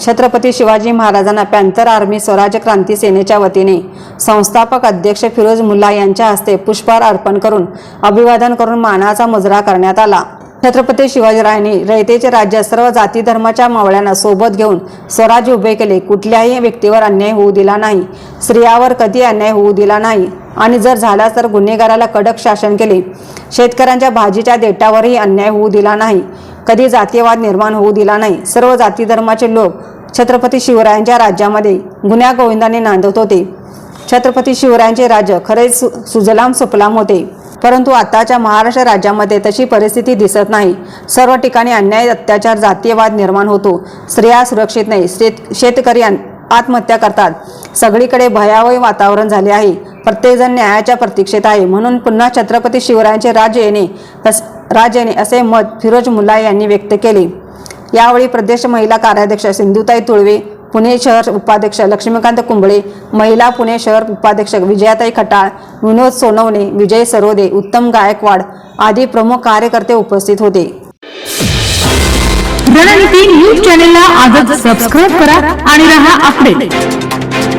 छत्रपती शिवाजी महाराजांना panther army Swaraj क्रांती सेनेच्या वतीने संस्थापक अध्यक्ष फिरोज मुल्ला यांच्या हस्ते पुष्पहार अर्पण करून अभिवादन करून मानाचा मुजरा करण्यात आला. छत्रपती शिवाजीरायांनी रयतेचे राज्य सर्व जाती धर्माच्या मावळ्यांना सोबत घेऊन स्वराज्य उभे केले. कुठल्याही व्यक्तीवर अन्याय होऊ दिला नाही. स्त्रियावर कधी अन्याय होऊ दिला नाही. आणि जर झाला तर गुन्हेगाराला कडक शासन केले. शेतकऱ्यांच्या भाजीच्या देटावरही अन्याय होऊ दिला नाही. कधी जातीयवाद निर्माण होऊ दिला नाही. सर्व जाती धर्माचे लोक छत्रपती शिवरायांच्या राज्यामध्ये गुन्ह्या गोविंदाने नांदत होते. छत्रपती शिवरायांचे राज्य खरेच सु सुजलाम सुफलाम होते. परंतु आताच्या महाराष्ट्र राज्यामध्ये तशी परिस्थिती दिसत नाही. सर्व ठिकाणी अन्याय अत्याचार जातीयवाद निर्माण होतो. स्त्रिया सुरक्षित नाही. शेत शेतकरी आत्महत्या करतात. सगळीकडे भयावह वातावरण झाले आहे. प्रत्येकजण न्यायाच्या प्रतीक्षेत आहे. म्हणून पुन्हा छत्रपती शिवरायांचे राज्य येणे तस राज्य येणे असे मत फिरोज मुल्ला यांनी व्यक्त केले. यावेळी प्रदेश महिला कार्याध्यक्ष सिंधुताई तुळवे पुणे शहर उपाध्यक्ष लक्ष्मीकांत कुंबळे महिला पुणे शहर उपाध्यक्ष विजयाताई खटाळ विनोद सोनवणे विजय सरोदे उत्तम गायकवाड आदी प्रमुख कार्यकर्ते उपस्थित होते. रणनीती न्यूज चॅनेलला आजच सबस्क्राईब करा आणि रहा अपडेट